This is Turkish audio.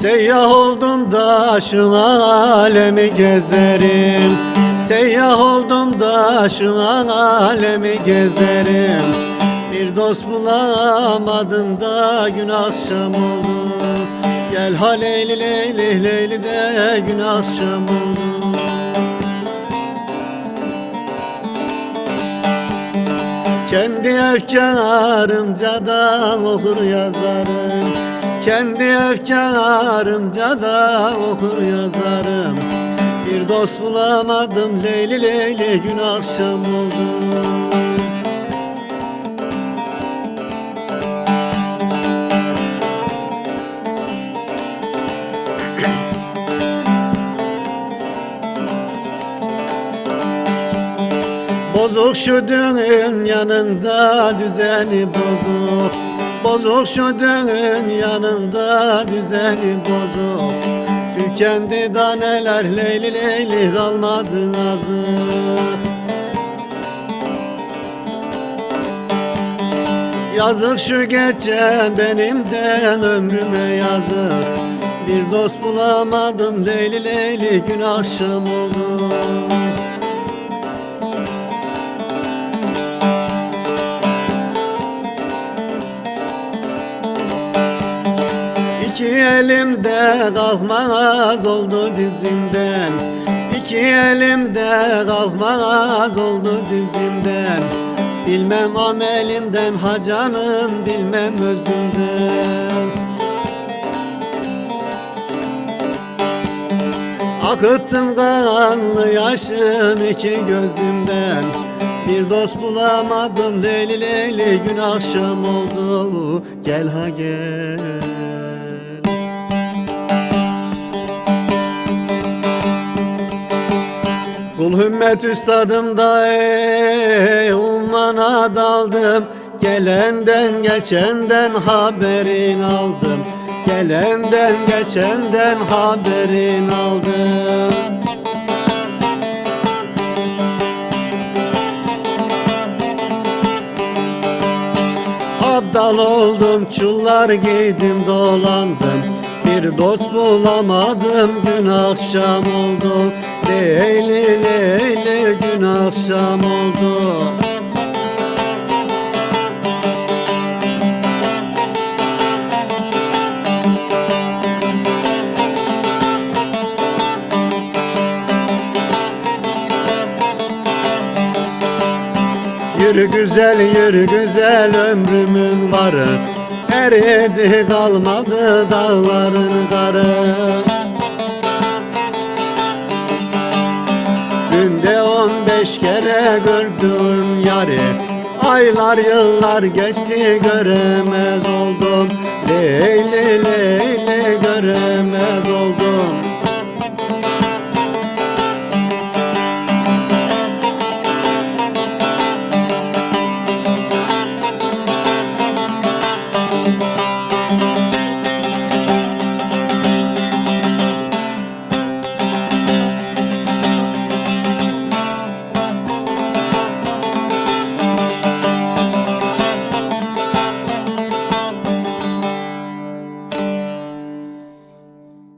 Seyyah oldum da şu alemi gezerim. Seyyah oldum da şu alemi gezerim. Bir dost bulamadım da gün akşam oldu. Gel ha leyli leyli leyli de gün akşam oldu. Kendi efkarımca da okur yazarım Kendi efkarımca da okur yazarım. Bir dost bulamadım leyli leyli gün akşam oldu. Bozuk şu düğün yanında düzeni bozuk Bozuk şu düğün yanında düzeni bozuk Tükendi daneler leyli leyli kalmadı azık Yazık şu geçen benimden ömrüme yazık. Bir dost bulamadım leyli leyli gün akşam oldu İki elimde kalkmaz oldu dizimden. İki elimde kalkmaz oldu dizimden. Bilmem amelinden hacanım bilmem özümden Akıttım kanlı yaşım iki gözümden Bir dost bulamadım leyli leyli gün akşam oldu. Gel ha gel Kul hümmet üstadım da ey ummana daldım. Gelenden geçenden haberin aldım. Gelenden geçenden haberin aldım. Abdal oldum çullar giydim dolandım Bir dost bulamadım. Gün akşam oldu. Leyli leyli gün akşam oldu. Yürü güzel yürü güzel ömrümün varı Eridi kalmadı dağların karı. Günde on beş kere gördüm yarı. Aylar yıllar geçti göremez oldum. Leyli leyli göremez oldum